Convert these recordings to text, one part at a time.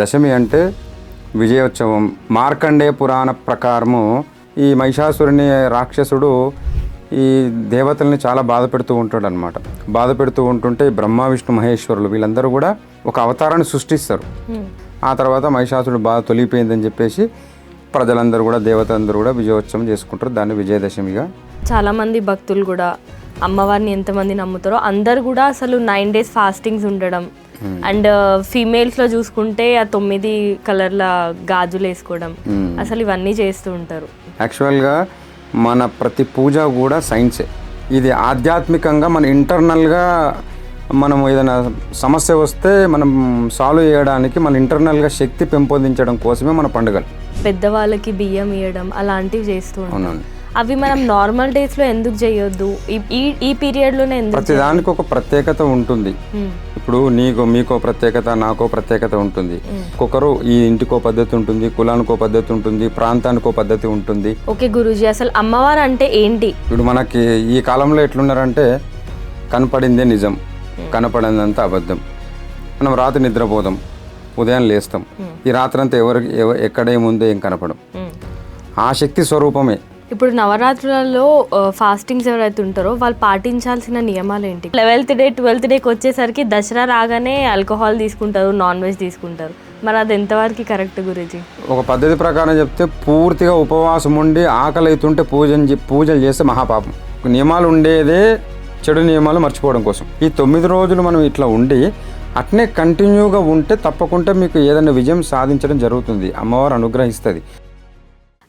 దశమి అంటే విజయోత్సవం. మార్కండే పురాణ ప్రకారము ఈ మహిషాసురుని రాక్షసుడు ఈ దేవతల్ని చాలా బాధ పెడుతూ ఉంటాడు అనమాట బాధ పెడుతూ ఉంటుంటే బ్రహ్మ విష్ణు మహేశ్వరులు వీళ్ళందరూ కూడా ఒక అవతారాన్ని సృష్టిస్తారు. ఆ తర్వాత మహిషాసురుడు బాధ తొలిగిపోయిందని చెప్పేసి ప్రజలందరూ కూడా దేవతలందరూ కూడా విజయోత్సవం చేసుకుంటారు. దాన్ని విజయదశమిగా చాలా మంది భక్తులు కూడా అమ్మవారిని ఎంతమంది నమ్ముతారో అందరు కూడా అసలు నైన్ డేస్ ఫాస్టింగ్స్ ఉండడం అండ్ ఫీమేల్స్లో చూసుకుంటే ఆ తొమ్మిది కలర్ల గాజులు వేసుకోవడం అసలు ఇవన్నీ చేస్తూ ఉంటారు. యాక్చువల్గా మన ప్రతి పూజ కూడా సైన్సే ఇది ఆధ్యాత్మికంగా మన ఇంటర్నల్గా మనం ఏదైనా సమస్య వస్తే మనం సాల్వ్ చేయడానికి మన ఇంటర్నల్గా శక్తి పెంపొందించడం కోసమే మన పండుగలు. పెద్దవాళ్ళకి బియ్యం ఇవ్వడం అలాంటివి చేస్తూ అవునండి. అవి మనం నార్మల్ డేస్లో ఎందుకు చేయొద్దు? ఈ- ఈ ఈ పీరియడ్లోనే ఎందుకు ప్రతి దానికి ఒక ప్రత్యేకత ఉంటుంది. Hmm. ఇప్పుడు నీకు మీకో ప్రత్యేకత నాకో ప్రత్యేకత ఉంటుంది. ఒక్కొక్కరు ఈ ఇంటికో పద్ధతి ఉంటుంది కులానికో పద్ధతి ఉంటుంది ప్రాంతానికో పద్ధతి ఉంటుంది. ఓకే గురూజీ అసలు అమ్మవారు అంటే ఏంటి? ఇప్పుడు మనకి ఈ కాలంలో ఎట్లున్నారంటే కనపడిందే నిజం కనపడిందంతా అబద్ధం. మనం రాత్రి నిద్రపోదాం ఉదయం లేస్తాం. ఈ రాత్రి అంతా ఎవరికి ఎవ- ఎక్కడ ఏముందో ఏం కనపడం. ఆ శక్తి స్వరూపమే. ఇప్పుడు నవరాత్రులలో ఫాస్టింగ్స్ ఎవరైతే ఉంటారో వాళ్ళు పాటించాల్సిన నియమాలు ఏంటి? లెవెల్త్ డే ట్వెల్త్ డేకి వచ్చేసరికి దసరా రాగానే ఆల్కహాల్ తీసుకుంటారు నాన్ వెజ్ తీసుకుంటారు. మరి అది ఎంతవరకు కరెక్ట్ గురించి ఒక పద్ధతి ప్రకారం చెప్తే పూర్తిగా ఉపవాసం ఉండి ఆకలి అవుతుంటే పూజను చే- పూజలు చేస్తే మహాపాపం. నియమాలు ఉండేదే చెడు నియమాలు మర్చిపోవడం కోసం. ఈ తొమ్మిది రోజులు మనం ఇట్లా ఉండి అట్నే కంటిన్యూగా ఉంటే తప్పకుండా మీకు ఏదైనా విజయం సాధించడం జరుగుతుంది. అమ్మవారు అనుగ్రహిస్తుంది.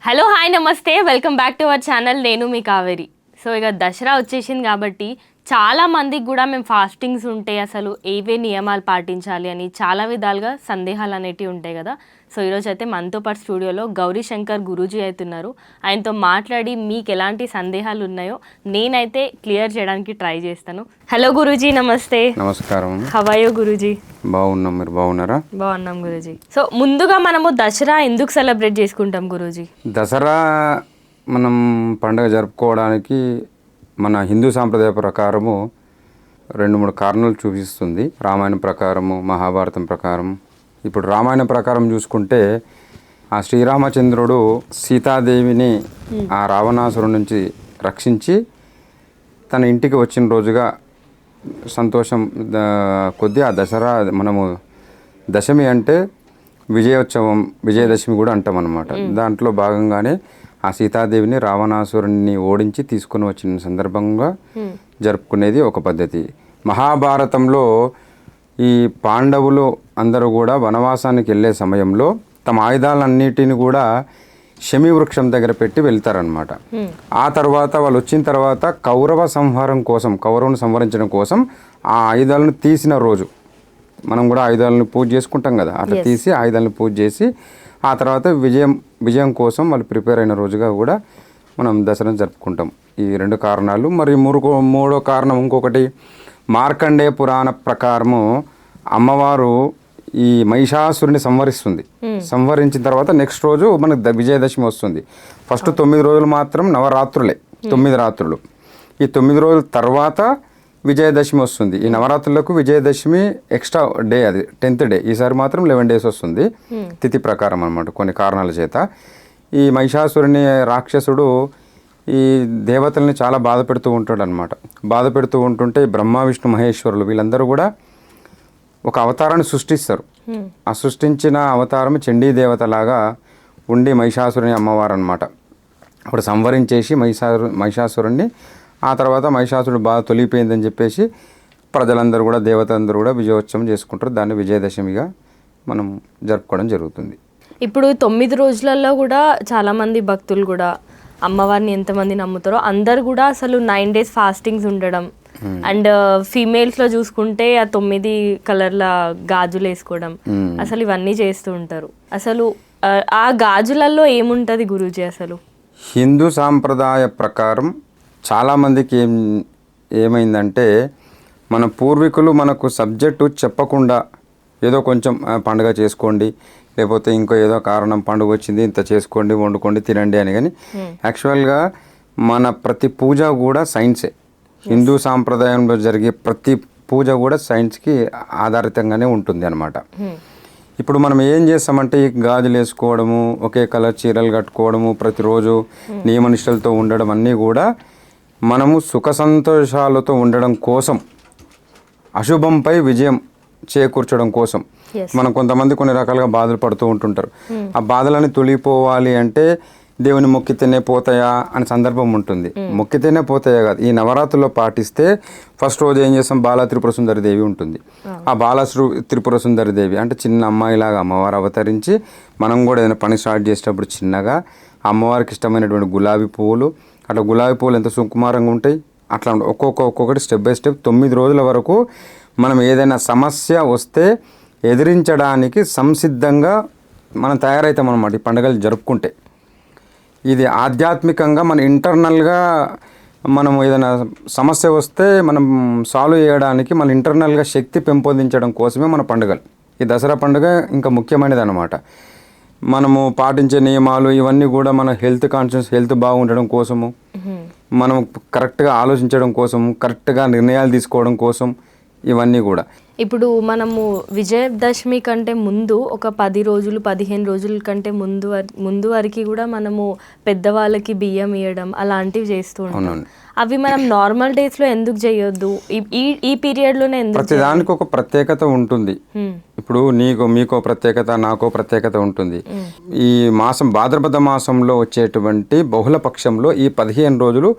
Hello hi namaste. Welcome back to our channel నేను మీ కావేరి. సో ఇక దసరా వచ్చేసింది కాబట్టి చాలా మందికి కూడా మేము ఫాస్టింగ్స్ ఉంటే అసలు ఏవే నియమాలు పాటించాలి అని చాలా విధాలుగా సందేహాలు అనేటివి ఉంటాయి కదా. సో ఈరోజు అయితే మనతో పాటు స్టూడియోలో గౌరీ శంకర్ గురూజీ అవుతున్నారు ఆయనతో మాట్లాడి మీకు ఎలాంటి సందేహాలు ఉన్నాయో నేనైతే క్లియర్ చేయడానికి ట్రై చేస్తాను. హలో గురూజీ నమస్తే. నమస్కారం. హవాయో గురూజీ? బాగున్నాం మీరు బాగున్నారా? బాగున్నాం గురూజీ. సో ముందుగా మనము దసరా ఎందుకు సెలబ్రేట్ చేసుకుంటాం గురూజీ? దసరా మనం పండుగ జరుపుకోవడానికి మన హిందూ సాంప్రదాయ ప్రకారము రెండు మూడు కారణాలు చూపిస్తుంది. రామాయణం ప్రకారము మహాభారతం ప్రకారం ఇప్పుడు రామాయణం ప్రకారం చూసుకుంటే ఆ శ్రీరామచంద్రుడు సీతాదేవిని ఆ రావణాసురు నుంచి రక్షించి తన ఇంటికి వచ్చిన రోజుగా సంతోషం కొద్దీ ఆ దసరా మనము దశమి అంటే విజయోత్సవం విజయదశమి కూడా అంటాం అనమాట దాంట్లో భాగంగానే ఆ సీతాదేవిని రావణాసురుని ఓడించి తీసుకొని వచ్చిన సందర్భంగా జరుపుకునేది ఒక పద్ధతి. మహాభారతంలో ఈ పాండవులు అందరూ కూడా వనవాసానికి వెళ్ళే సమయంలో తమ ఆయుధాలన్నిటిని కూడా శమి వృక్షం దగ్గర పెట్టి వెళ్తారనమాట ఆ తర్వాత వాళ్ళు వచ్చిన తర్వాత కౌరవ సంహారం కోసం కౌరవుని సంహరించడం కోసం ఆ ఆయుధాలను తీసిన రోజు. మనం కూడా ఆయుధాలను పూజ చేసుకుంటాం కదా. అట్లా తీసి ఆయుధాలను పూజ చేసి ఆ తర్వాత విజయం విజయం కోసం వాళ్ళు ప్రిపేర్ అయిన రోజుగా కూడా మనం దసరా జరుపుకుంటాం. ఈ రెండు కారణాలు. మరి మూడు మూడో కారణం ఇంకొకటి. మార్కండే పురాణ ప్రకారము అమ్మవారు ఈ మహిషాసురుని సంవరిస్తుంది. సంవరించిన తర్వాత నెక్స్ట్ రోజు మనకు విజయదశమి వస్తుంది. ఫస్ట్ తొమ్మిది రోజులు మాత్రం నవరాత్రులే తొమ్మిది రాత్రులు. ఈ తొమ్మిది రోజుల తర్వాత విజయదశమి వస్తుంది. ఈ నవరాత్రులకు విజయదశమి ఎక్స్ట్రా డే అది టెన్త్ డే. ఈసారి మాత్రం లెవెన్ డేస్ వస్తుంది. తిథి ప్రకారం అనమాట కొన్ని కారణాల చేత. ఈ మహిషాసురుని రాక్షసుడు ఈ దేవతల్ని చాలా బాధ పెడుతూ ఉంటాడు అనమాట బాధ పెడుతూ ఉంటుంటే బ్రహ్మ విష్ణు మహేశ్వరులు వీళ్ళందరూ కూడా ఒక అవతారాన్ని సృష్టిస్తారు. ఆ సృష్టించిన అవతారం చండీ దేవతలాగా ఉండి మహిషాసురుని అమ్మవారు అనమాట అప్పుడు సంవరించేసి మహిషాసు మహిషాసురుణ్ణి ఆ తర్వాత మహిషాసురుడు బాగా తొలిగిపోయిందని చెప్పేసి ప్రజలందరూ కూడా దేవతలందరూ కూడా విజయోత్సవం చేసుకుంటారు. దాన్ని విజయదశమిగా మనం జరుపుకోవడం జరుగుతుంది. ఇప్పుడు తొమ్మిది రోజులలో కూడా చాలా మంది భక్తులు కూడా అమ్మవారిని ఎంతమంది నమ్ముతారో అందరు కూడా అసలు నైన్ డేస్ ఫాస్టింగ్స్ ఉండడం. అండ్ ఫీమేల్స్లో చూసుకుంటే ఆ తొమ్మిది కలర్ల గాజులు వేసుకోవడం. అసలు ఇవన్నీ చేస్తూ ఉంటారు. అసలు ఆ, గాజులలో ఏముంటది గురూజీ అసలు? హిందూ సాంప్రదాయ ప్రకారం చాలామందికి ఏం ఏమైందంటే మన పూర్వీకులు మనకు సబ్జెక్టు చెప్పకుండా ఏదో కొంచెం పండుగ చేసుకోండి లేకపోతే ఇంకో ఏదో కారణం పండుగ వచ్చింది ఇంత చేసుకోండి వండుకోండి తినండి అని. కానీ యాక్చువల్గా మన ప్రతి పూజ కూడా సైన్సే హిందూ సాంప్రదాయంలో జరిగే ప్రతి పూజ కూడా సైన్స్కి ఆధారితంగానే ఉంటుంది అనమాట ఇప్పుడు మనం ఏం చేస్తామంటే ఈ గాజులు వేసుకోవడము ఒకే కలర్ చీరలు కట్టుకోవడము ప్రతిరోజు నియమనిష్టలతో ఉండడం అన్నీ కూడా మనము సుఖ సంతోషాలతో ఉండడం కోసం అశుభంపై విజయం చేకూర్చడం కోసం. మనం కొంతమంది కొన్ని రకాలుగా బాధలు పడుతూ ఉంటుంటారు. ఆ బాధలని తొలిపోవాలి అంటే దేవుని మొక్కితేనే పోతాయా అనే సందర్భం ఉంటుంది. మొక్కితేనే పోతాయా కాదు. ఈ నవరాత్రుల్లో పాటిస్తే ఫస్ట్ రోజు ఏం చేస్తాం? బాల త్రిపుర సుందరి దేవి ఉంటుంది. ఆ బాల త్రిపుర సుందరి దేవి అంటే చిన్న అమ్మాయిలాగా అమ్మవారు అవతరించి మనం కూడా ఏదైనా పని స్టార్ట్ చేసేటప్పుడు చిన్నగా అమ్మవారికి ఇష్టమైనటువంటి గులాబీ పువ్వులు అట్లా గులాబీ పువ్వులు ఎంత సుకుమారంగా ఉంటాయి? అట్లా ఒక్కొక్క ఒక్కొక్కటి స్టెప్ బై స్టెప్ తొమ్మిది రోజుల వరకు మనం ఏదైనా సమస్య వస్తే ఎదిరించడానికి సంసిద్ధంగా మనం తయారవుతాం అనమాట ఈ పండుగలు జరుపుకుంటే. ఇది ఆధ్యాత్మికంగా మన ఇంటర్నల్గా మనం ఏదైనా సమస్య వస్తే మనం సాల్వ్ చేయడానికి మన ఇంటర్నల్గా శక్తి పెంపొందించడం కోసమే మన పండుగలు. ఈ దసరా పండుగ ఇంకా ముఖ్యమైనది అనమాట మనము పాటించే నియమాలు ఇవన్నీ కూడా మన హెల్త్ కాన్షియస్ హెల్త్ బాగుండడం కోసము మనం కరెక్ట్గా ఆలోచించడం కోసం కరెక్ట్గా నిర్ణయాలు తీసుకోవడం కోసం ఇవన్నీ కూడా. ఇప్పుడు మనము విజయదశమి కంటే ముందు ఒక పది రోజులు పదిహేను రోజుల కంటే ముందు ముందు వరకు కూడా మనము పెద్దవాళ్ళకి బియ్యం ఇవ్వడం అలాంటివి చేస్తూ ఉంటాం. అవి మనం నార్మల్ డేస్లో ఎందుకు చేయొద్దు? ఈ- ఈ పీరియడ్లోనే ఎందుకు ప్రతిదానికి ఒక ప్రత్యేకత ఉంటుంది. ఇప్పుడు నీకు మీకో ప్రత్యేకత నాకో ప్రత్యేకత ఉంటుంది. ఈ మాసం భాద్రపద మాసంలో వచ్చేటువంటి బహుళ పక్షంలో ఈ పదిహేను రోజులు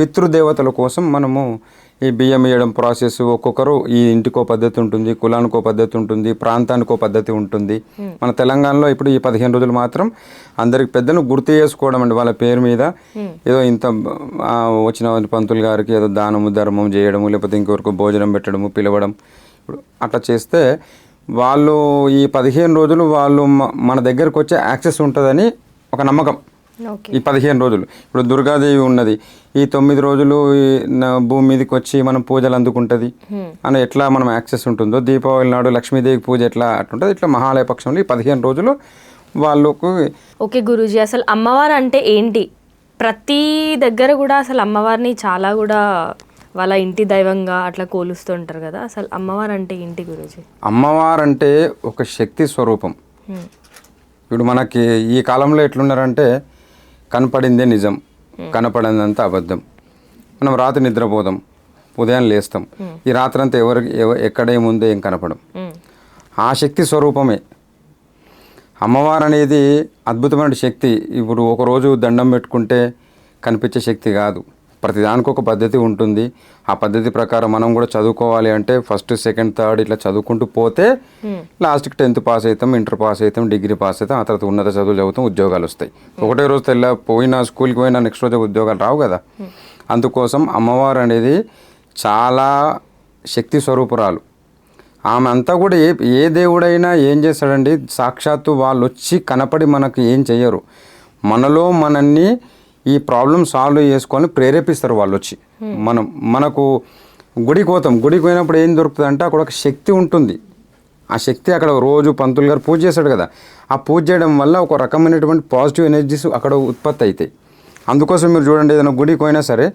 పితృదేవతల కోసం మనము ఈ బియ్యం వేయడం ప్రాసెస్ ఒక్కొక్కరు ఈ ఇంటికో పద్ధతి ఉంటుంది కులానికో పద్ధతి ఉంటుంది ప్రాంతానికో పద్ధతి ఉంటుంది. మన తెలంగాణలో ఇప్పుడు ఈ పదిహేను రోజులు మాత్రం అందరికి పెద్దను గుర్తు చేసుకోవడం అండి వాళ్ళ పేరు మీద. ఏదో ఇంత వచ్చిన పంతులు గారికి ఏదో దానము ధర్మం చేయడము లేకపోతే ఇంకొకరికి భోజనం పెట్టడము పిలవడం. ఇప్పుడు అట్లా చేస్తే వాళ్ళు ఈ పదిహేను రోజులు వాళ్ళు మన దగ్గరకు వచ్చే యాక్సెస్ ఉంటుందని ఒక నమ్మకం. ఈ పదిహేను రోజులు. ఇప్పుడు దుర్గాదేవి ఉన్నది. ఈ తొమ్మిది రోజులు భూమి మీదకి వచ్చి మనం పూజలు అందుకుంటుంది. అని ఎట్లా మనం యాక్సెస్ ఉంటుందో దీపావళి నాడు లక్ష్మీదేవి పూజ ఎట్లా అట్లుంటుంది ఇట్లా మహాలయ పక్షంలో ఈ పదిహేను రోజులు వాళ్ళకు ఓకే గురూజీ అసలు అమ్మవారు అంటే ఏంటి? ప్రతి దగ్గర కూడా అసలు అమ్మవారిని చాలా కూడా వాళ్ళ ఇంటి దైవంగా అట్లా కోలుస్తుంటారు కదా. అసలు అమ్మవారు అంటే ఏంటి గురూజీ? అమ్మవారంటే ఒక శక్తి స్వరూపం. ఇప్పుడు మనకి ఈ కాలంలో ఎట్లున్నారంటే కనపడిందే నిజం కనపడిందంతా అబద్ధం. మనం రాత్రి నిద్రపోదాం ఉదయం లేస్తాం. ఈ రాత్రి అంతా ఎవరికి ఎవ ఏం కనపడం. ఆ శక్తి స్వరూపమే. అమ్మవారు అనేది అద్భుతమైన శక్తి. ఇప్పుడు ఒకరోజు దండం పెట్టుకుంటే కనిపించే శక్తి కాదు. ప్రతిదానికి ఒక పద్ధతి ఉంటుంది. ఆ పద్ధతి ప్రకారం మనం కూడా చదువుకోవాలి అంటే ఫస్ట్ సెకండ్ థర్డ్ ఇట్లా చదువుకుంటూ పోతే లాస్ట్కి టెన్త్ పాస్ అవుతాం ఇంటర్ పాస్ అవుతాం డిగ్రీ పాస్ అవుతాం ఆ తర్వాత ఉన్నత చదువులు చదువుతాం ఉద్యోగాలు వస్తాయి. ఒకటే రోజు తెల్ల పోయినా స్కూల్కి పోయినా నెక్స్ట్ రోజు ఉద్యోగాలు రావు కదా. అందుకోసం అమ్మవారు అనేది చాలా శక్తి స్వరూపురాలు. ఆమె అంతా కూడా ఏ ఏ దేవుడైనా ఏం చేస్తాడండి? సాక్షాత్తు వాళ్ళు వచ్చి కనపడి మనకు ఏం చెయ్యరు. మనలో మనల్ని ఈ ప్రాబ్లం సాల్వ్ చేసుకొని ప్రేరేపిస్తారు వాళ్ళు వచ్చి మనం మనకు గుడికి పోతాం గుడికి పోయినప్పుడు ఏం దొరుకుతుంది అంటే అక్కడ ఒక శక్తి ఉంటుంది. ఆ శక్తి అక్కడ రోజు పంతులు గారు పూజ చేస్తాడు కదా. ఆ పూజ చేయడం వల్ల ఒక రకమైనటువంటి పాజిటివ్ ఎనర్జీస్ అక్కడ ఉత్పత్తి అవుతాయి. అందుకోసం మీరు చూడండి ఏదైనా గుడికి పోయినా సరే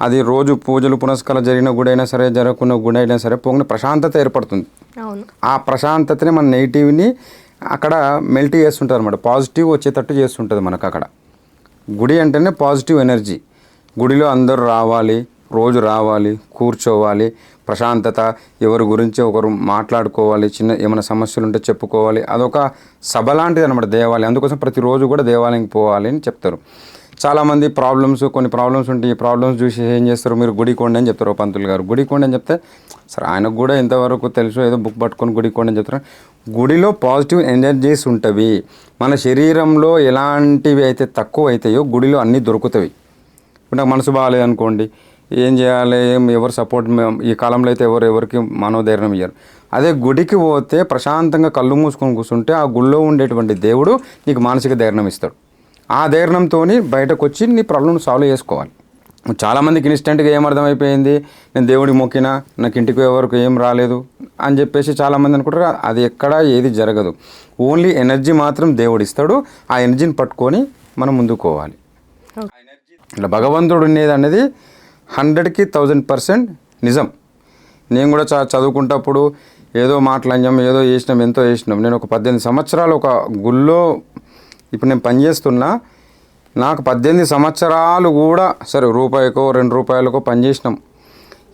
అది రోజు పూజలు పునస్కారాలు జరిగిన గుడి అయినా సరే జరగకున్న గుడి అయినా సరే పోగిన ప్రశాంతత ఏర్పడుతుంది. ఆ ప్రశాంతతనే మన నెగిటివ్ని అక్కడ మెల్ట్ చేస్తుంటుంది అనమాట పాజిటివ్ వచ్చేటట్టు చేస్తుంటుంది మనకు అక్కడ. గుడి అంటేనే పాజిటివ్ ఎనర్జీ. గుడిలో అందరూ రావాలి రోజు రావాలి కూర్చోవాలి ప్రశాంతత ఎవరి గురించి ఒకరు మాట్లాడుకోవాలి చిన్న ఏమైనా సమస్యలు ఉంటే చెప్పుకోవాలి. అదొక సభ లాంటిది అనమాట దేవాలయం. అందుకోసం ప్రతిరోజు కూడా దేవాలయంకి పోవాలి అని చెప్తారు. చాలామంది ప్రాబ్లమ్స్ కొన్ని ప్రాబ్లమ్స్ ఉంటాయి. ఈ ప్రాబ్లమ్స్ చూసి ఏం చేస్తారు? మీరు గుడి కొండ అని చెప్తారు పంతులు గారు. గుడి కొండ అని చెప్తే సరే ఆయనకు కూడా ఇంతవరకు తెలుసు. ఏదో బుక్ పట్టుకొని గుడి కొండ అని చెప్తారు. గుడిలో పాజిటివ్ ఎనర్జీస్ ఉంటవి. మన శరీరంలో ఎలాంటివి అయితే తక్కువ అవుతాయో గుడిలో అన్నీ దొరుకుతాయి ఇప్పుడు నాకు మనసు బాగాలేదు అనుకోండి ఏం చేయాలి ఏం ఎవరు సపోర్ట్ ఈ కాలంలో అయితే ఎవరు ఎవరికి మనోధైర్యం ఇయ్యరు. అదే గుడికి పోతే ప్రశాంతంగా కళ్ళు మూసుకొని కూర్చుంటే ఆ గుడిలో ఉండేటువంటి దేవుడు నీకు మానసిక ధైర్యం ఇస్తాడు. ఆ ధైర్యంతో బయటకు వచ్చి నీ ప్రాబ్లమ్ సాల్వ్ చేసుకోవాలి. చాలామందికి ఇన్స్టెంట్గా ఏం అర్థమైపోయింది? నేను దేవుడి మొక్కినా నాకు ఇంటికి ఎవరికి ఏం రాలేదు అని చెప్పేసి చాలామంది అనుకుంటారు. అది ఎక్కడ ఏది జరగదు. ఓన్లీ ఎనర్జీ మాత్రం దేవుడు ఇస్తాడు ఆ ఎనర్జీని పట్టుకొని మనం ముందుకు పోవాలి ఇట్లా భగవంతుడు ఉండేది అనేది హండ్రెడ్కి థౌజండ్ పర్సెంట్ నిజం. నేను కూడా చ చదువుకుంటప్పుడు ఏదో మాట్లాడినాం ఏదో చేసినాం ఎంతో చేసినాం. నేను ఒక పద్దెనిమిది సంవత్సరాలు ఒక గుళ్ళో ఇప్పుడు నేను పనిచేస్తున్నా. నాకు పద్దెనిమిది సంవత్సరాలు కూడా సరే రూపాయికో రెండు రూపాయలకో పనిచేసినాం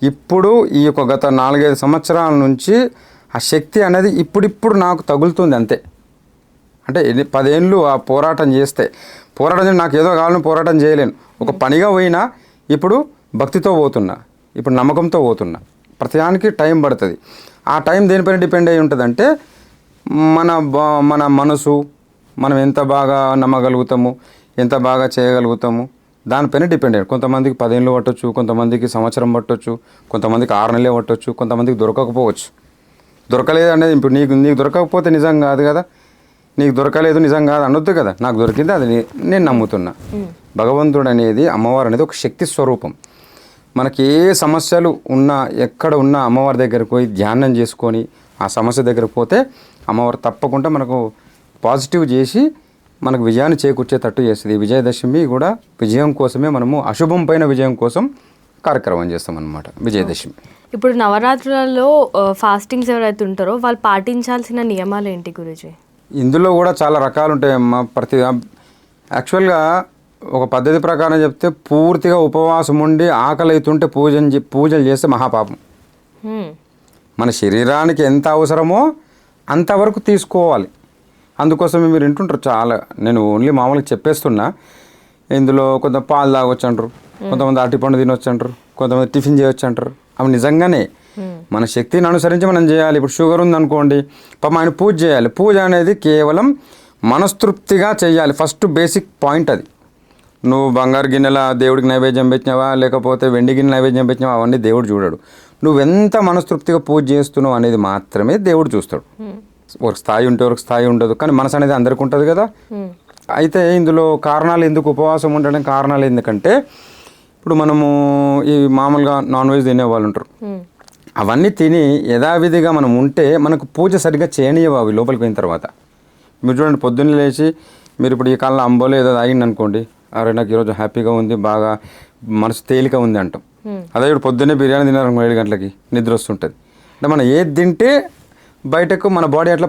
ఇప్పుడు ఈ యొక్క గత నాలుగైదు సంవత్సరాల నుంచి ఆ శక్తి అనేది ఇప్పుడిప్పుడు నాకు తగులుతుంది అంతే. అంటే పదేళ్ళు ఆ పోరాటం చేస్తే పోరాటం నాకు ఏదో కావాలని పోరాటం చేయలేను. ఒక పనిగా పోయినా ఇప్పుడు భక్తితో పోతున్నా ఇప్పుడు నమ్మకంతో పోతున్నా. ప్రతిదానికి టైం పడుతుంది. ఆ టైం దేనిపైన డిపెండ్ అయి ఉంటుందంటే మన మన మనసు మనం ఎంత బాగా నమ్మగలుగుతాము ఎంత బాగా చేయగలుగుతాము? దానిపైన డిపెండ్ అయ్యి కొంతమందికి పదేళ్ళు పట్టొచ్చు కొంతమందికి సంవత్సరం పట్టొచ్చు కొంతమందికి ఆరు నెలలే పట్టొచ్చు కొంతమందికి దొరకకపోవచ్చు. దొరకలేదు అనేది ఇప్పుడు నీకు నీకు దొరకకపోతే నిజం కాదు కదా. నీకు దొరకలేదు నిజం కాదు అనొద్దు కదా. నాకు దొరికింది అది నేను నమ్ముతున్నా. భగవంతుడు అనేది అమ్మవారు అనేది ఒక శక్తి స్వరూపం. మనకి ఏ సమస్యలు ఉన్నా ఎక్కడ ఉన్నా అమ్మవారి దగ్గరకు పోయి ధ్యానం చేసుకొని ఆ సమస్య దగ్గరకు పోతే అమ్మవారు తప్పకుండా మనకు పాజిటివ్ చేసి మనకు విజయాన్ని చేకూర్చేటట్టు చేస్తుంది. విజయదశమి కూడా విజయం కోసమే మనము అశుభం పైన విజయం కోసం కార్యక్రమం చేస్తాం అనమాట విజయదశమి ఇప్పుడు నవరాత్రులలో ఫాస్టింగ్స్ ఎవరైతే ఉంటారో వాళ్ళు పాటించాల్సిన నియమాలు ఏంటి గురుజీ? ఇందులో కూడా చాలా రకాలు ఉంటాయమ్మా ప్రతి యాక్చువల్గా ఒక పద్ధతి ప్రకారం చెప్తే పూర్తిగా ఉపవాసం ఉండి ఆకలి అవుతుంటే పూజను చే- పూజలు చేస్తే మహాపాపం. మన శరీరానికి ఎంత అవసరమో అంతవరకు తీసుకోవాలి. అందుకోసం మీరు వింటుంటారు చాలా. నేను ఓన్లీ మామూలుగా చెప్పేస్తున్నా. ఇందులో కొంత పాలు తాగొచ్చు అంటారు కొంతమంది అరటిపండు తినొచ్చు అంటారు కొంతమంది టిఫిన్ చేయొచ్చు అంటారు అవి నిజంగానే మన శక్తిని అనుసరించి మనం చేయాలి. ఇప్పుడు షుగర్ ఉందనుకోండి పాపం ఆయన పూజ చేయాలి. పూజ అనేది కేవలం మనస్తృప్తిగా చేయాలి. ఫస్ట్ బేసిక్ పాయింట్ అది. నువ్వు బంగారు గిన్నెల దేవుడికి నైవేద్యం పెట్టినావా? లేకపోతే వెండి గిన్నె నైవేద్యం పెట్టినావా? అవన్నీ దేవుడు చూడడు. నువ్వెంత మనస్తృప్తిగా పూజ చేస్తున్నావు అనేది మాత్రమే దేవుడు చూస్తాడు. ఒక స్థాయి ఉంటే ఒక స్థాయి ఉండదు. కానీ మనసు అనేది అందరికి ఉంటుంది కదా. అయితే ఇందులో కారణాలు ఎందుకు ఉపవాసం ఉండడం కారణాలు ఎందుకంటే ఇప్పుడు మనము ఈ మామూలుగా నాన్ వెజ్ తినే వాళ్ళు ఉంటారు. అవన్నీ తిని యథావిధిగా మనం ఉంటే మనకు పూజ సరిగ్గా చేయనియవు అవి లోపలికి పోయిన తర్వాత. మీరు చూడండి పొద్దున్న లేచి మీరు ఇప్పుడు ఈ కాలంలో అంబోలో ఏదో తాగింది అనుకోండి అరే నాకు ఈరోజు హ్యాపీగా ఉంది బాగా మనసు తేలిక ఉంది అంటాం. అదే ఇప్పుడు పొద్దున్నే బిర్యానీ అనుకో ఏడు గంటలకి నిద్ర వస్తుంటుంది. అంటే మనం ఏది తింటే బయటకు మన బాడీ అట్లా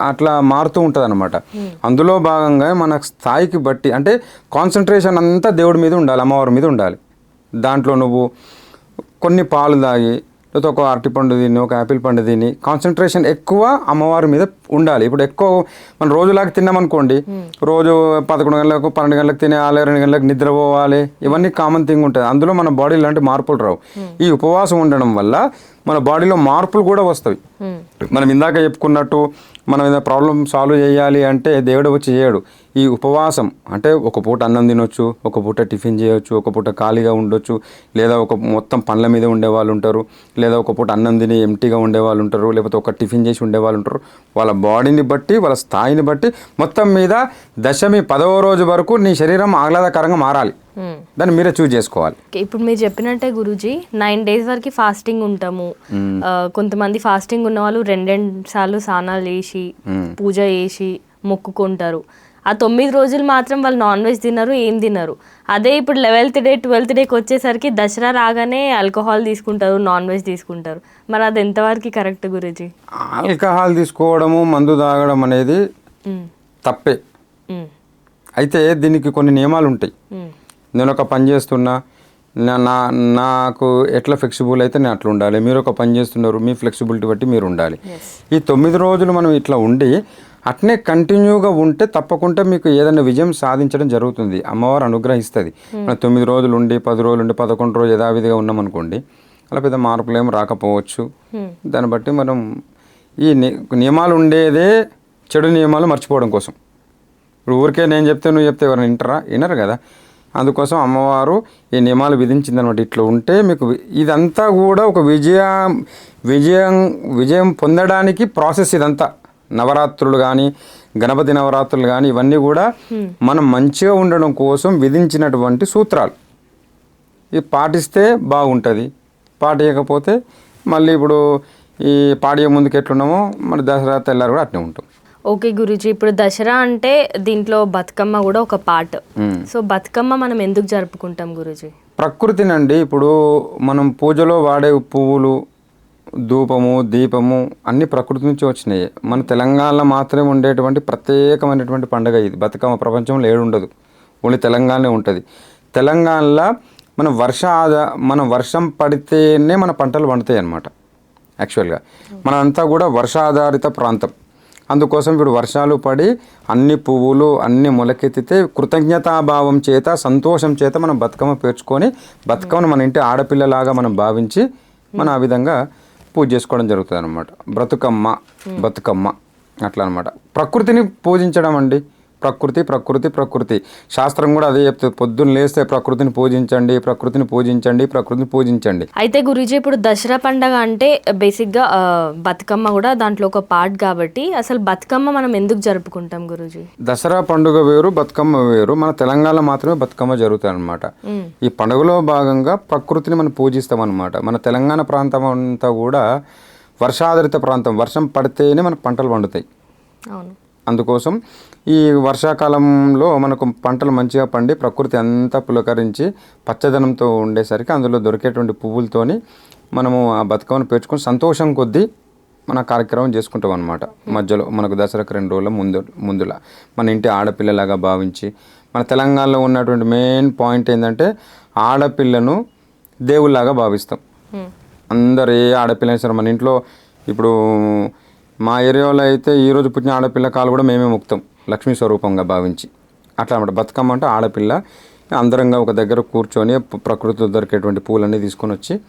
అట్లా మారుతూ ఉంటుంది అనమాట అందులో భాగంగా మన స్థాయికి బట్టి అంటే కాన్సన్ట్రేషన్ అంతా దేవుడి మీద ఉండాలి అమ్మవారి మీద ఉండాలి. దాంట్లో నువ్వు కొన్ని పాలు తాగి లేకపోతే ఒక అరటిపండు తిని ఒక యాపిల్ పండు తిని కాన్సన్ట్రేషన్ ఎక్కువ అమ్మవారి మీద ఉండాలి. ఇప్పుడు ఎక్కువ మనం రోజులాగా తిన్నామనుకోండి రోజు పదకొండు గంటలకు పన్నెండు గంటలకు తినేయాలి రెండు గంటలకు నిద్ర పోవాలి. ఇవన్నీ కామన్ థింగ్ ఉంటుంది అందులో మన బాడీ ఇలాంటి మార్పులు రావు. ఈ ఉపవాసం ఉండడం వల్ల మన బాడీలో మార్పులు కూడా వస్తాయి. హ్మ్. మనం ఇందాక చెప్పుకున్నట్టు మనం ఏదైనా ప్రాబ్లం సాల్వ్ చేయాలి అంటే దేవుడు వచ్చి చేయడు. ఈ ఉపవాసం అంటే ఒక పూట అన్నం తినొచ్చు ఒక పూట టిఫిన్ చేయొచ్చు ఒక పూట ఖాళీగా ఉండొచ్చు లేదా ఒక మొత్తం పండ్ల మీద ఉండే వాళ్ళు ఉంటారు లేదా ఒక పూట అన్నం తిని ఎంటీగా ఉండే వాళ్ళు ఉంటారు లేకపోతే ఒక టిఫిన్ చేసి ఉండే వాళ్ళు ఉంటారు వాళ్ళ బాడీని బట్టి వాళ్ళ స్థాయిని బట్టి మొత్తం మీద దశమి పదవ రోజు వరకు నీ శరీరం ఆహ్లాదకరంగా మారాలి. దాన్ని మీరే చూజ్ చేసుకోవాలి. ఇప్పుడు మీరు చెప్పినట్టే గురూజీ నైన్ డేస్ వరకు ఫాస్టింగ్ ఉంటాము. కొంతమంది ఫాస్టింగ్ ఉన్న వాళ్ళు రెండు సార్లు స్నానాలు చేసి పూజ చేసి మొక్కుకుంటారు. ఆ తొమ్మిది రోజులు మాత్రం వాళ్ళు నాన్ వెజ్ తినరు ఏం తినరు. అదే ఇప్పుడు లెవెల్త్ డే ట్వెల్త్ డేకి వచ్చేసరికి దసరా రాగానే ఆల్కహాల్ తీసుకుంటారు నాన్ వెజ్ తీసుకుంటారు. మరి అది ఎంతవరకు కరెక్ట్ గురూజీ? ఆల్కహాల్ తీసుకోవడము మందు తాగడం అనేది తప్పే. అయితే దీనికి కొన్ని నియమాలు ఉంటాయి. నేను ఒక పని చేస్తున్నా నా- నా నాకు ఎట్లా ఫ్లెక్సిబుల్ అయితే నేను అట్లా ఉండాలి. మీరు ఒక పని చేస్తున్నారు మీ ఫ్లెక్సిబిలిటీ బట్టి మీరు ఉండాలి. ఈ తొమ్మిది రోజులు మనం ఇట్లా ఉండి అట్నే కంటిన్యూగా ఉంటే తప్పకుండా మీకు ఏదైనా విజయం సాధించడం జరుగుతుంది. అమ్మవారు అనుగ్రహిస్తుంది. మనం తొమ్మిది రోజులు ఉండి పది రోజులు ఉండి పదకొండు రోజు యథావిధిగా ఉన్నాం అనుకోండి అలా పెద్ద మార్పులు ఏం రాకపోవచ్చు దాన్ని బట్టి మనం ఈ నియమాలు ఉండేదే చెడు నియమాలు మర్చిపోవడం కోసం. ఇప్పుడు ఊరికే నేను చెప్తే నువ్వు చెప్తే ఎవరైనా వింటారా? వినరు కదా. అందుకోసం అమ్మవారు ఈ నియమాలు విధించిందనమాట. ఇట్లా ఉంటే మీకు ఇదంతా కూడా ఒక విజయ విజయం విజయం పొందడానికి ప్రాసెస్ ఇదంతా. నవరాత్రులు కానీ గణపతి నవరాత్రులు కానీ ఇవన్నీ కూడా మనం మంచిగా ఉండడం కోసం విధించినటువంటి సూత్రాలు. ఇది పాటిస్తే బాగుంటుంది. పాటించకపోతే మళ్ళీ ఇప్పుడు ఈ పాడియ ముందుకు ఎట్లున్నామో మన దసరా తెల్లారు కూడా అట్నే ఉంటాం. ఓకే గురూజీ ఇప్పుడు దసరా అంటే దీంట్లో బతుకమ్మ కూడా ఒక పార్ట్ మ్మ్. సో బతుకమ్మ మనం ఎందుకు జరుపుకుంటాం గురూజీ? ప్రకృతినండి ఇప్పుడు మనం పూజలో వాడే పువ్వులు ధూపము దీపము అన్ని ప్రకృతి నుంచి వచ్చినాయి. మన తెలంగాణలో మాత్రమే ఉండేటువంటి ప్రత్యేకమైనటువంటి పండుగ ఇది. బతుకమ్మ ప్రపంచంలో ఏడు ఉండదు. ఓన్లీ తెలంగాణలో ఉంటుంది. తెలంగాణలో మన వర్ష ఆదా మన వర్షం పడితేనే మన పంటలు పండుతాయి అన్నమాట. యాక్చువల్గా మనంతా కూడా వర్షాధారిత ప్రాంతం. అందుకోసం ఇప్పుడు వర్షాలు పడి అన్ని పువ్వులు అన్ని మొలకెత్తితే కృతజ్ఞతాభావం చేత సంతోషం చేత మనం బతుకమ్మ పేర్చుకొని బతుకమ్మను మన ఇంటి ఆడపిల్లలాగా మనం భావించి మనం ఆ విధంగా పూజ చేసుకోవడం జరుగుతుంది అనమాట బ్రతుకమ్మ బతుకమ్మ అట్లా అనమాట ప్రకృతిని పూజించడం అండి. ప్రకృతి ప్రకృతి ప్రకృతి. శాస్త్రం కూడా అదే చెప్తుంది. పొద్దున్న లేస్తే ప్రకృతిని పూజించండి ప్రకృతిని పూజించండి ప్రకృతిని పూజించండి. అయితే గురూజీ ఇప్పుడు దసరా పండగ అంటే బేసిక్గా బతుకమ్మ కూడా దాంట్లో ఒక పార్ట్ కాబట్టి అసలు బతుకమ్మ మనం ఎందుకు జరుపుకుంటాం గురూజీ? దసరా పండుగ వేరు బతుకమ్మ వేరు. మన తెలంగాణలో మాత్రమే బతుకమ్మ జరుగుతుంది అనమాట ఈ పండుగలో భాగంగా ప్రకృతిని మనం పూజిస్తాం అనమాట మన తెలంగాణ ప్రాంతం అంతా కూడా వర్షాధారిత ప్రాంతం. వర్షం పడితేనే మన పంటలు పండుతాయి. అందుకోసం ఈ వర్షాకాలంలో మనకు పంటలు మంచిగా పండి ప్రకృతి అంతా పులకరించి పచ్చదనంతో ఉండేసరికి అందులో దొరికేటువంటి పువ్వులతోని మనము ఆ బతుకమ్మను పేర్చుకొని సంతోషం కొద్దీ మన కార్యక్రమం చేసుకుంటాం అనమాట మధ్యలో మనకు దసరాకు రెండు రోజుల ముందు ముందులా మన ఇంటి ఆడపిల్లలాగా భావించి మన తెలంగాణలో ఉన్నటువంటి మెయిన్ పాయింట్ ఏంటంటే ఆడపిల్లను దేవుళ్ళలాగా భావిస్తాం. అందరు ఏ ఆడపిల్ల సరే మన ఇంట్లో ఇప్పుడు మా ఏరియాలో అయితే ఈరోజు పుట్టిన ఆడపిల్ల కాలు కూడా మేమే ముక్తాం లక్ష్మీ స్వరూపంగా భావించి. అట్లా అనమాట బతుకమ్మ అంటే ఆడపిల్ల. అందరంగా ఒక దగ్గర కూర్చొని ప- ప్రకృతిలో దొరికేటువంటి పూలన్నీ తీసుకొని వచ్చి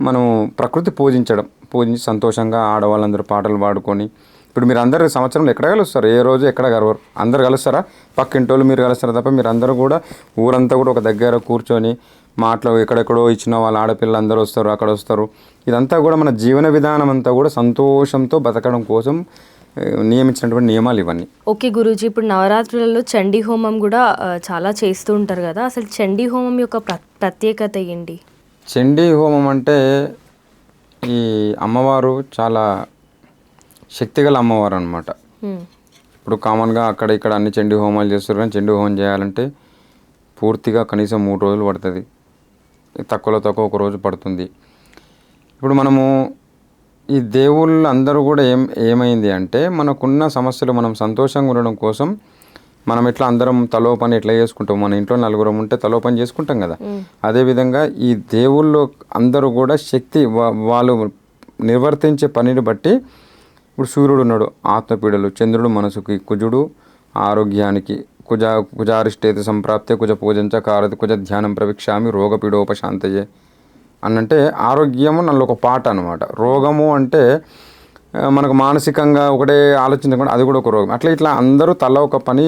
మనం ప్రకృతి పూజించడం. పూజించి సంతోషంగా ఆడవాళ్ళందరూ పాటలు పాడుకొని. ఇప్పుడు మీరు అందరు సంవత్సరంలో ఎక్కడ కలుస్తారు? ఏ రోజు ఎక్కడ కలవరు? అందరు కలుస్తారా? పక్కింటోళ్ళు మీరు కలుస్తారా తప్ప మీరు అందరూ కూడా ఊరంతా కూడా ఒక దగ్గర కూర్చొని మాటలు ఎక్కడెక్కడో ఇచ్చిన వాళ్ళ ఆడపిల్లలు అందరూ వస్తారు అక్కడ వస్తారు. ఇదంతా కూడా మన జీవన విధానం అంతా కూడా సంతోషంతో బతకడం కోసం నియమించినటువంటి నియమాలు ఇవన్నీ. ఓకే గురూజీ ఇప్పుడు నవరాత్రులలో చండీ హోమం కూడా చాలా చేస్తూ ఉంటారు కదా. అసలు చండీ హోమం యొక్క ప్ర ప్రత్యేకత ఏంటి? చండీ హోమం అంటే ఈ అమ్మవారు చాలా శక్తిగల అమ్మవారు అనమాట. ఇప్పుడు కామన్గా అక్కడ ఇక్కడ అన్ని చండీ హోమాలు చేస్తారు కానీ చండీ హోమం చేయాలంటే పూర్తిగా కనీసం మూడు రోజులు పడుతుంది. తక్కువలో తక్కువ ఒక రోజు పడుతుంది. ఇప్పుడు మనము ఈ దేవుళ్ళు అందరూ కూడా ఏం ఏమైంది అంటే మనకున్న సమస్యలు మనం సంతోషంగా ఉండడం కోసం మనం ఎట్లా అందరం తలో పని ఎట్లా చేసుకుంటాం. మన ఇంట్లో నలుగురం ఉంటే తలో పని చేసుకుంటాం కదా. అదేవిధంగా ఈ దేవుళ్ళు అందరూ కూడా శక్తి వాళ్ళు నిర్వర్తించే పనిని బట్టి ఇప్పుడు సూర్యుడు ఉన్నాడు ఆత్మపీడలు చంద్రుడు మనసుకి కుజుడు ఆరోగ్యానికి కుజ కుజారిష్టేత సంప్రాప్తే కుజ పూజంచ కారతి కుజ ధ్యానం ప్రవిక్షామి రోగపీడోపశాంతయే. అనంటే ఆరోగ్యము నన్ను ఒక పాట అనమాట రోగము అంటే మనకు మానసికంగా ఒకటే ఆలోచించకుండా అది కూడా ఒక రోగం. అట్లా ఇట్లా అందరూ తల ఒక పని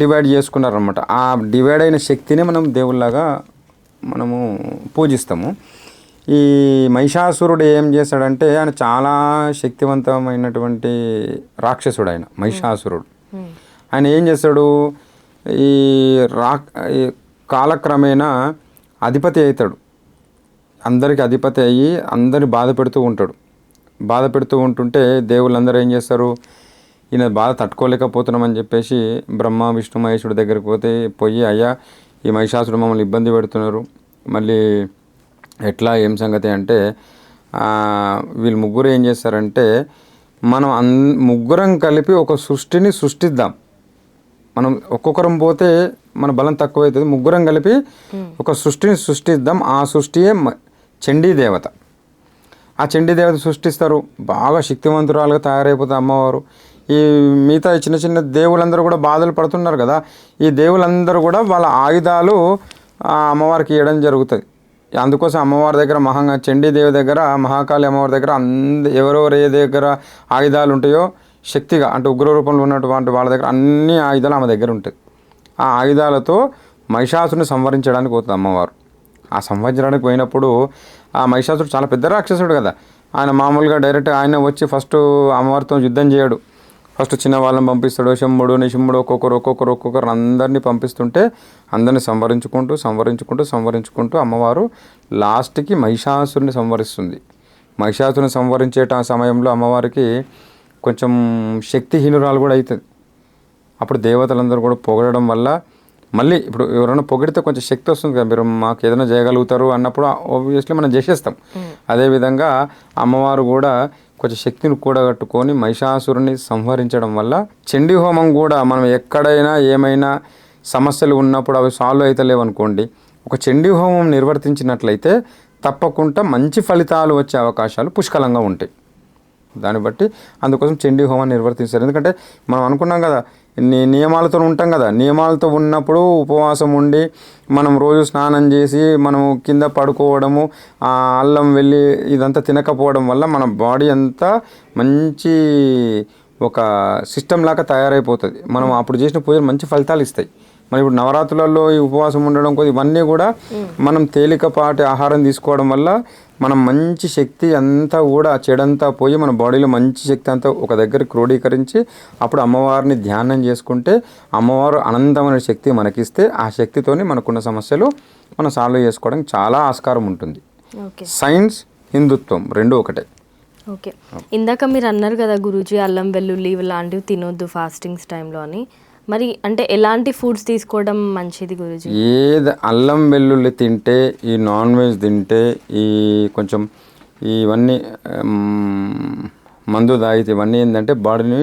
డివైడ్ చేసుకున్నారనమాట ఆ డివైడ్ అయిన శక్తిని మనం దేవుళ్ళగా మనము పూజిస్తాము. ఈ మహిషాసురుడు ఏం చేశాడంటే ఆయన చాలా శక్తివంతమైనటువంటి రాక్షసుడు ఆయన మహిషాసురుడు ఆయన ఏం చేస్తాడు? ఈ రా కాలక్రమేణా అధిపతి అవుతాడు. అందరికి అధిపతి అయ్యి అందరిని బాధ పెడుతూ ఉంటాడు. బాధ పెడుతూ ఉంటుంటే దేవుళ్ళందరూ ఏం చేస్తారు? ఈయన బాధ తట్టుకోలేకపోతున్నామని చెప్పేసి బ్రహ్మ విష్ణు మహేశ్వరుడి దగ్గరికి పోతే పోయి అయ్యా ఈ మహిషాసుడు మమ్మల్ని ఇబ్బంది పెడుతున్నారు. మళ్ళీ ఎట్లా ఏం సంగతి? అంటే వీళ్ళు ముగ్గురు ఏం చేస్తారంటే మనం అన్ ముగ్గురం కలిపి ఒక సృష్టిని సృష్టిద్దాం. మనం ఒక్కొక్కరం పోతే మన బలం తక్కువ అవుతుంది ముగ్గురం కలిపి ఒక సృష్టిని సృష్టిద్దాం. ఆ సృష్టియే చండీ దేవత. ఆ చండీ దేవత సృష్టిస్తారు. బాగా శక్తివంతురాలుగా తయారైపోతారు అమ్మవారు. ఈ మిగతా చిన్న చిన్న దేవులందరూ కూడా బాధలు పడుతున్నారు కదా. ఈ దేవులందరూ కూడా వాళ్ళ ఆయుధాలు అమ్మవారికి ఇవ్వడం జరుగుతుంది. అందుకోసం అమ్మవారి దగ్గర మహా చండీదేవి దగ్గర మహాకాళి అమ్మవారి దగ్గర అంద ఎవరెవరు ఏ దగ్గర ఆయుధాలు ఉంటాయో శక్తిగా అంటే ఉగ్ర రూపంలో ఉన్నటువంటి వాళ్ళ దగ్గర అన్ని ఆయుధాలు ఆమె దగ్గర ఉంటాయి ఆ ఆయుధాలతో మహిషాసుని సంవరించడానికి పోతుంది అమ్మవారు. ఆ సంవత్సరానికి పోయినప్పుడు ఆ మహిషాసుడు చాలా పెద్ద రాక్షసుడు కదా. ఆయన మామూలుగా డైరెక్ట్ ఆయన వచ్చి ఫస్ట్ అమ్మవారితో యుద్ధం చేయడు. ఫస్ట్ చిన్న వాళ్ళని పంపిస్తాడు శంభుడు నిశంభుడు ఒక్కొక్కరు ఒక్కొక్కరు ఒక్కొక్కరు అందరినీ పంపిస్తుంటే అందరిని సంవరించుకుంటూ సంవరించుకుంటూ సంవరించుకుంటూ అమ్మవారు లాస్ట్కి మహిషాసురుని సంవరిస్తుంది. మహిషాసురుని సంవరించేట సమయంలో అమ్మవారికి కొంచెం శక్తిహీనురాలు కూడా అవుతుంది అప్పుడు దేవతలందరూ కూడా పొగడడం వల్ల మళ్ళీ ఇప్పుడు ఎవరైనా పొగిడితే కొంచెం శక్తి వస్తుంది కదా మీరు మాకు ఏదైనా చేయగలుగుతారు అన్నప్పుడు ఆబ్వియస్లీ మనం చేసేస్తాం. అదేవిధంగా అమ్మవారు కూడా కొంచెం శక్తిని కూడగట్టుకొని మహిషాసురుని సంహరించడం వల్ల చండీ హోమం కూడా మనం ఎక్కడైనా ఏమైనా సమస్యలు ఉన్నప్పుడు అవి సాల్వ్ అవుతలేవు అనుకోండి ఒక చండీ హోమం నిర్వర్తించినట్లయితే తప్పకుండా మంచి ఫలితాలు వచ్చే అవకాశాలు పుష్కలంగా ఉంటాయి. దాన్ని బట్టి అందుకోసం చండీ హోమం నిర్వర్తిస్తారు. ఎందుకంటే మనం అనుకున్నాం కదా నియమాలతో ఉంటాం కదా. నియమాలతో ఉన్నప్పుడు ఉపవాసం ఉండి మనం రోజు స్నానం చేసి మనం కింద పడుకోవడము ఆ అల్లం వెళ్ళి ఇదంతా తినకపోవడం వల్ల మన బాడీ అంతా మంచి ఒక సిస్టమ్ లాగా తయారైపోతుంది. మనం అప్పుడు చేసిన పూజలు మంచి ఫలితాలు ఇస్తాయి. మరి ఇప్పుడు నవరాత్రులలో ఈ ఉపవాసం ఉండడం కొద్ది ఇవన్నీ కూడా మనం తేలికపాటి ఆహారం తీసుకోవడం వల్ల మనం మంచి శక్తి అంతా కూడా చెడంతా పోయి మన బాడీలో మంచి శక్తి అంతా ఒక దగ్గర క్రోడీకరించి అప్పుడు అమ్మవారిని ధ్యానం చేసుకుంటే అమ్మవారు అనంతమైన శక్తి మనకిస్తే ఆ శక్తితోని మనకున్న సమస్యలు మనం సాల్వ్ చేసుకోవడానికి చాలా ఆస్కారం ఉంటుంది. ఓకే. సైన్స్ హిందుత్వం రెండు ఒకటే. ఓకే. ఇందాక మీరు అన్నారు కదా గురూజీ అల్లం వెల్లుల్లి ఇలాంటివి తినొద్దు ఫాస్టింగ్స్ టైంలో అని. మరి అంటే ఎలాంటి ఫుడ్స్ తీసుకోవడం మంచిది గురూజీ? ఏది అల్లం వెల్లుల్లి తింటే ఈ నాన్ వెజ్ తింటే ఈ కొంచెం ఇవన్నీ మందు తాగితే ఇవన్నీ ఏంటంటే బాడీని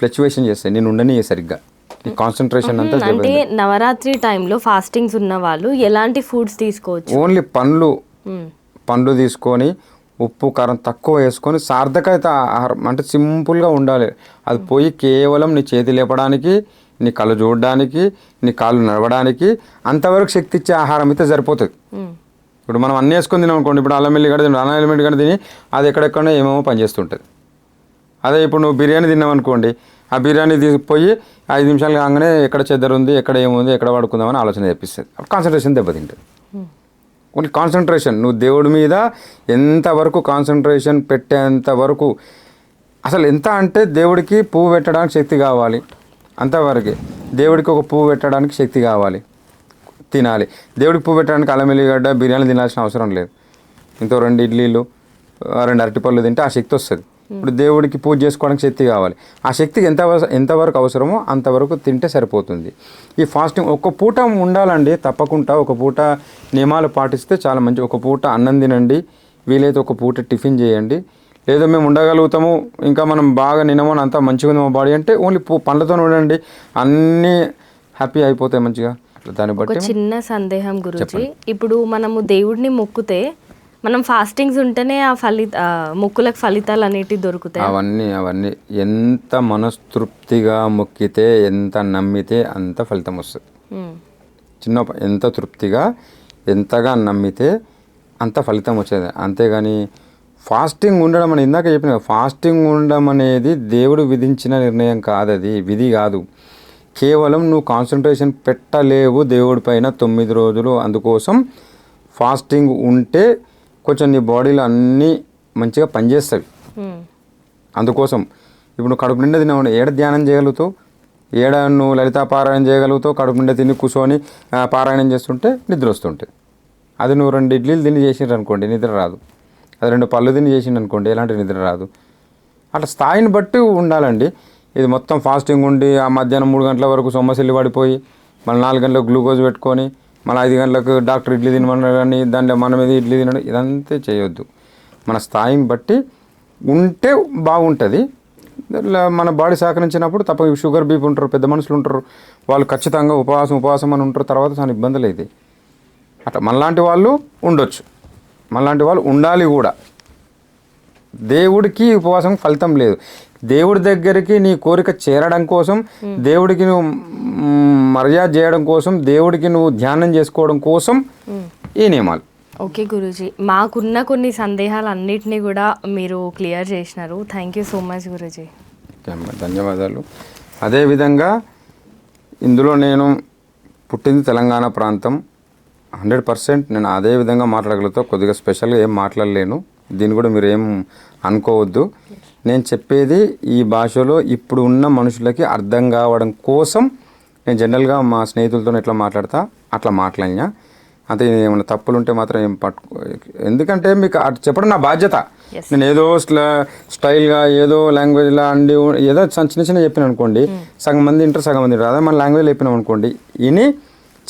ఫ్లక్చువేషన్ చేస్తాయి. నేను ఉండని సరిగ్గా. ఈ కాన్సన్ట్రేషన్ అంతా అంటే నవరాత్రి టైంలో ఫాస్టింగ్స్ ఉన్న వాళ్ళు ఎలాంటి ఫుడ్స్ తీసుకోవచ్చు? ఓన్లీ పండ్లు. పండ్లు తీసుకొని ఉప్పు కారం తక్కువ వేసుకొని సార్థకత ఆహారం అంటే సింపుల్గా ఉండాలి. అది పోయి కేవలం నీ చేతి లేపడానికి నీ కళ్ళు చూడడానికి నీ కాళ్ళు నడవడానికి అంతవరకు శక్తి ఇచ్చే ఆహారం అయితే సరిపోతుంది. ఇప్పుడు మనం అన్నీ వేసుకొని తినాం అనుకోండి ఇప్పుడు అల్లం వెల్లి గడ్డ తిని అల్లం ఎల్లిగడ్డ గడ్డ తిని అది ఎక్కడెక్కడో ఏమేమో పనిచేస్తుంటుంది అదే ఇప్పుడు నువ్వు బిర్యానీ తిన్నావు అనుకోండి ఆ బిర్యానీ తీసుకుపోయి ఐదు నిమిషాలు కాగానే ఎక్కడ చెద్దరు ఉంది ఎక్కడ ఏముంది ఎక్కడ పడుకుందామని ఆలోచన తెప్పిస్తుంది. కాన్సన్ట్రేషన్ దెబ్బతింటుంది. ఓన్లీ కాన్సన్ట్రేషన్ నువ్వు దేవుడి మీద ఎంతవరకు కాన్సన్ట్రేషన్ పెట్టేంత వరకు అసలు ఎంత అంటే దేవుడికి పువ్వు పెట్టడానికి శక్తి కావాలి. అంతవరకే. దేవుడికి ఒక పువ్వు పెట్టడానికి శక్తి కావాలి. తినాలి. దేవుడికి పువ్వు పెట్టడానికి అల్లం ఎల్లిగడ్డ బిర్యానీ తినాల్సిన అవసరం లేదు. ఇంకో రెండు ఇడ్లీలు రెండు అరటిపళ్ళు తింటే ఆ శక్తి వస్తుంది. ఇప్పుడు దేవుడికి పూజ చేసుకోవడానికి శక్తి కావాలి. ఆ శక్తికి ఎంత ఎంతవరకు అవసరమో అంతవరకు తింటే సరిపోతుంది. ఈ ఫాస్టింగ్ ఒక పూట ఉండాలండి తప్పకుండా ఒక పూట నియమాలు పాటిస్తే చాలా మంచి ఒక పూట అన్నం తినండి వీలైతే ఒక పూట టిఫిన్ చేయండి. లేదా మేము ఉండగలుగుతాము ఇంకా మనం బాగా నినమని అంతా మంచిగా ఉంది మా బాడీ అంటే ఓన్లీ పూ పండ్లతో ఉండండి. అన్నీ హ్యాపీ అయిపోతాయి మంచిగా. దాన్ని బట్టి చిన్న సందేహం గురుజీ. ఇప్పుడు మనము దేవుడిని మొక్కుతే మనం ఫాస్టింగ్స్ ఉంటేనే ఆ ఫలిత మొక్కులకు ఫలితాలు అనేటివి దొరుకుతాయి? అవన్నీ అవన్నీ. ఎంత మనస్తృప్తిగా మొక్కితే ఎంత నమ్మితే అంత ఫలితం వస్తుంది. చిన్న ఎంత తృప్తిగా ఎంతగా నమ్మితే అంత ఫలితం వచ్చేది. అంతేగాని ఫాస్టింగ్ ఉండడం అని ఇందాక చెప్పిన ఫాస్టింగ్ ఉండడం అనేది దేవుడు విధించిన నిర్ణయం కాదు అది విధి కాదు. కేవలం నువ్వు కాన్సన్ట్రేషన్ పెట్టలేవు దేవుడి పైన తొమ్మిది రోజులు. అందుకోసం ఫాస్టింగ్ ఉంటే కొంచెం నీ బాడీలో అన్నీ మంచిగా పనిచేస్తాయి. మ్మ్. అందుకోసం ఇప్పుడు కడుపు నిండా తిన్నావు ఏడ ధ్యానం చేయగలుగుతావు? ఏడ నువ్వు లలితా పారాయణం చేయగలుగుతావు? కడుపు నిండా తిని కూర్చొని పారాయణం చేస్తుంటే నిద్ర వస్తుంటుంది అది నువ్వు రెండు ఇడ్లీలు తిని చేసిండ్రు అనుకోండి నిద్ర రాదు. అది రెండు పళ్ళు తిని చేసిండు అనుకోండి ఎలాంటి నిద్ర రాదు. అట్లా స్థాయిని బట్టి ఉండాలండి. ఇది మొత్తం ఫాస్టింగ్ ఉండి ఆ మధ్యాహ్నం మూడు గంటల వరకు సొమ్మసిల్లి పడిపోయి మళ్ళీ నాలుగు గంటలకు గ్లూకోజ్ పెట్టుకొని మళ్ళీ ఐదు గంటలకు డాక్టర్ ఇడ్లీ తినమన్నారు కానీ దాంట్లో మన మీద ఇడ్లీ తినడం ఇదంతా చేయొద్దు. మన స్థాయిని బట్టి ఉంటే బాగుంటుంది. మన బాడీ సహకరించినప్పుడు తప్ప షుగర్ బీపీ ఉంటారు పెద్ద మనుషులు ఉంటారు వాళ్ళు ఖచ్చితంగా ఉపవాసం ఉపవాసం అని ఉంటారు తర్వాత చాలా ఇబ్బందులు అయితే అట్లా మనలాంటి వాళ్ళు ఉండొచ్చు. మనలాంటి వాళ్ళు ఉండాలి కూడా. దేవుడికి ఉపవాసం ఫలితం లేదు. దేవుడి దగ్గరికి నీ కోరిక చేరడం కోసం దేవుడికి నువ్వు మర్యాద చేయడం కోసం దేవుడికి నువ్వు ధ్యానం చేసుకోవడం కోసం ఈ నియమాలు. ఓకే గురూజీ. మాకున్న కొన్ని సందేహాలు అన్నిటినీ కూడా మీరు క్లియర్ చేసినారు. Thank you so much Guruji. ధన్యవాదాలు. అదేవిధంగా ఇందులో నేను పుట్టింది తెలంగాణ ప్రాంతం. హండ్రెడ్ పర్సెంట్ నేను అదే విధంగా మాట్లాడగలుగుతా. కొద్దిగా స్పెషల్గా ఏం మాట్లాడలేను. దీన్ని కూడా మీరు ఏం అనుకోవద్దు. నేను చెప్పేది ఈ భాషలో ఇప్పుడు ఉన్న మనుషులకి అర్థం కావడం కోసం నేను జనరల్గా మా స్నేహితులతో ఎట్లా మాట్లాడతా అట్లా మాట్లాడినా. అంతే ఏమైనా తప్పులు ఉంటే మాత్రం ఏం పట్టుకో ఎందుకంటే మీకు అటు చెప్పడం నా బాధ్యత. నేను ఏదో స్ల స్టైల్గా ఏదో లాంగ్వేజ్లా అండి ఏదో చిన్న చిన్న చెప్పిన అనుకోండి సగం మంది ఇంటారు సగం మంది రాదా? మన లాంగ్వేజ్లో చెప్పినాం అనుకోండి. ఇని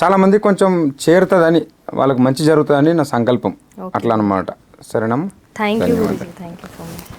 చాలామంది కొంచెం చేరుతుందని వాళ్ళకి మంచి జరుగుతుందని నా సంకల్పం. అట్లా అనమాట సరేనమ్మా? Thank you thank you